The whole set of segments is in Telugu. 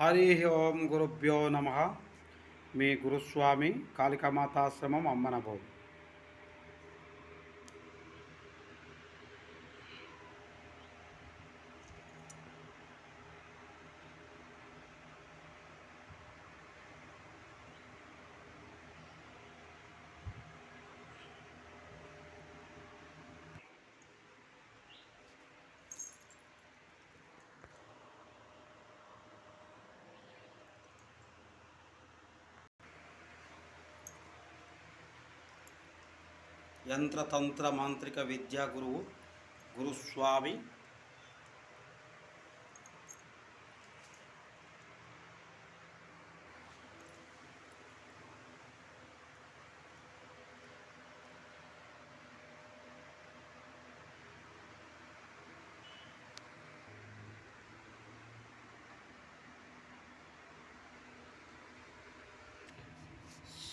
హరి ఓం గురుభ్యో నమ. మీ గురుస్వామి కాళికామాతాశ్రమం అమ్మనభోగి. యంత్రతంత్ర మాంత్రిక విద్యా గురువు గురుస్వామి.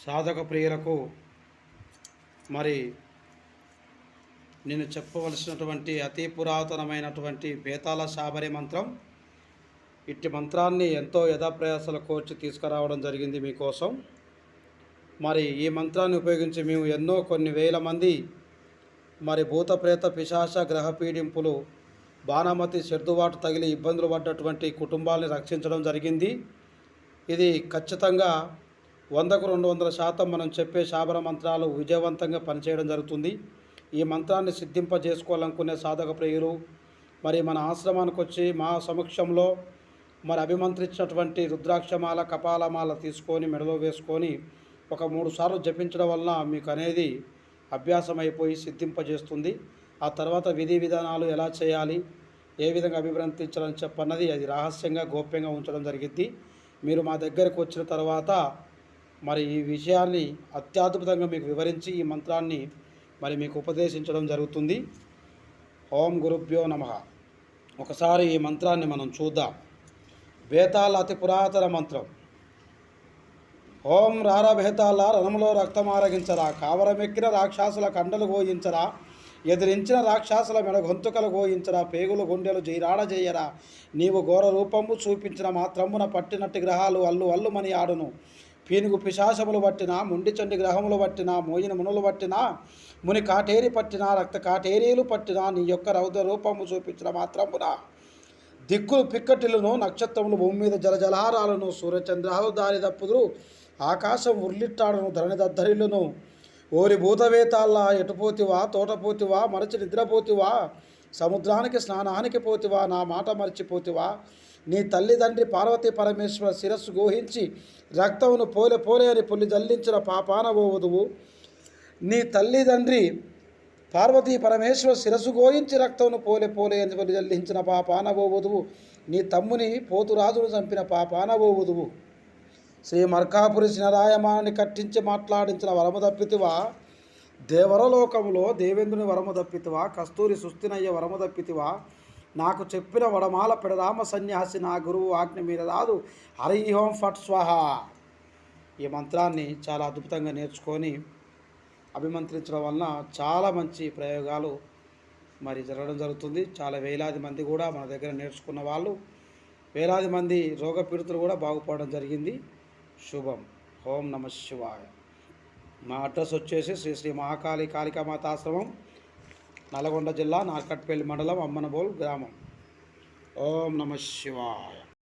సాధక ప్రియులకు మరి నేను చెప్పవలసినటువంటి అతి పురాతనమైనటువంటి బేతాల శాబరి మంత్రం. ఇట్టి మంత్రాన్ని ఎంతో యథాప్రయాసాల కోర్చి తీసుకురావడం జరిగింది మీకోసం. మరి ఈ మంత్రాన్ని ఉపయోగించి మేము ఎన్నో కొన్ని వేల మంది మరి భూత ప్రేత పిశాచ గ్రహ పీడింపులు బాణమతి చెడ్డుబాటు తగిలి ఇబ్బందులు పడ్డటువంటి కుటుంబాలని రక్షించడం జరిగింది. ఇది ఖచ్చితంగా వందకు రెండు వందల శాతం మనం చెప్పే శాబర మంత్రాలు విజయవంతంగా పనిచేయడం జరుగుతుంది. ఈ మంత్రాన్ని సిద్ధింపజేసుకోవాలనుకునే సాధక ప్రియులు మరి మన ఆశ్రమానికి వచ్చి మా సమక్షంలో మరి అభిమంత్రించినటువంటి రుద్రాక్షమాల కపాలమాల తీసుకొని మెడలో వేసుకొని ఒక మూడు సార్లు జపించడం వలన మీకు అనేది అభ్యాసం అయిపోయి సిద్ధింపజేస్తుంది. ఆ తర్వాత విధి విధానాలు ఎలా చేయాలి ఏ విధంగా అభివృద్ధించాలని చెప్పన్నది అది రహస్యంగా గోప్యంగా ఉంచడం జరిగింది మీరు మా దగ్గరకు వచ్చిన తర్వాత మరి ఈ విషయాన్ని అత్యద్భుతంగా మీకు వివరించి ఈ మంత్రాన్ని మరి మీకు ఉపదేశించడం జరుగుతుంది. ఓం గురుభ్యో నమ. ఒకసారి ఈ మంత్రాన్ని మనం చూద్దాం. బేతాళ అతి పురాతన మంత్రం. ఓం రారా బేతాళ రణములో రక్తమారగించరా కావరమెక్కిన రాక్షసుల కండలు గోయించరా ఎదిరించిన రాక్షసుల మెడ గొంతుకలు గోయించరా పేగులు గుండెలు జైరాడ చేయరా నీవు ఘోర రూపము చూపించిన మాత్రమున పట్టినట్టి గ్రహాలు అల్లు అల్లుమని ఆడును. పీనుగు పిశాసములు పట్టిన ముండిచండి గ్రహములు పట్టిన మోయిన మునులు పట్టిన ముని కాటేరి పట్టిన రక్త కాటేరీలు పట్టిన నీ యొక్క రౌద్ర రూపము చూపించిన మాత్రమున. దిక్కులు పిక్కటిలను నక్షత్రములు భూమి మీద జలజలహారాలను సూర్యచంద్రాలు దారి తప్పుదురు ఆకాశం ఉర్లిట్టాడును ధరణి దద్దరిల్లును. ఓరి భూతవేతాల్లా ఎటుపోతివా తోటపోతివా మరచి నిద్రపోతివా సముద్రానికి స్నానానికి పోతివా నా మాట మర్చిపోతివా నీ తల్లిదండ్రి పార్వతీ పరమేశ్వర శిరస్సు గోహించి రక్తమును పోలే పోలే అని పుల్లి జల్లించిన పాపాన పోవదువు నీ తల్లిదండ్రి పార్వతీ పరమేశ్వర శిరస్సు గోయించి రక్తమును పోలే పోలే అని పుల్లి జల్లించిన పాపాన పోవదువు నీ తమ్ముని పోతురాజును చంపిన పాపాన పోవదువు శ్రీ మర్కాపురి శినరాయమాని కట్టించి మాట్లాడించిన వరము తప్పితివా? దేవరలోకములో దేవేంద్రుని వరము తప్పితివా? కస్తూరి సుస్థినయ్య వరము తప్పితివా? నాకు చెప్పిన వడమాల పెడదామ సన్యాసి నా గురువు ఆజ్ఞ మీద రాదు. హరి ఫట్ స్వాహ. ఈ మంత్రాన్ని చాలా అద్భుతంగా నేర్చుకొని అభిమంత్రించడం వలన చాలా మంచి ప్రయోగాలు మరి జరగడం జరుగుతుంది. చాలా వేలాది మంది కూడా మన దగ్గర నేర్చుకున్న వాళ్ళు వేలాది మంది రోగపీడితులు కూడా బాగుపడడం జరిగింది. శుభం. ఓం నమ శివాయ. మా అడ్రస్ వచ్చేసి శ్రీ శ్రీ మహాకాళి కాళికామాత ఆశ్రమం నల్గొండ జిల్లా నార్కట్పల్లి మండలం అమ్మనబోల్ గ్రామం. ఓం నమ శివాయ.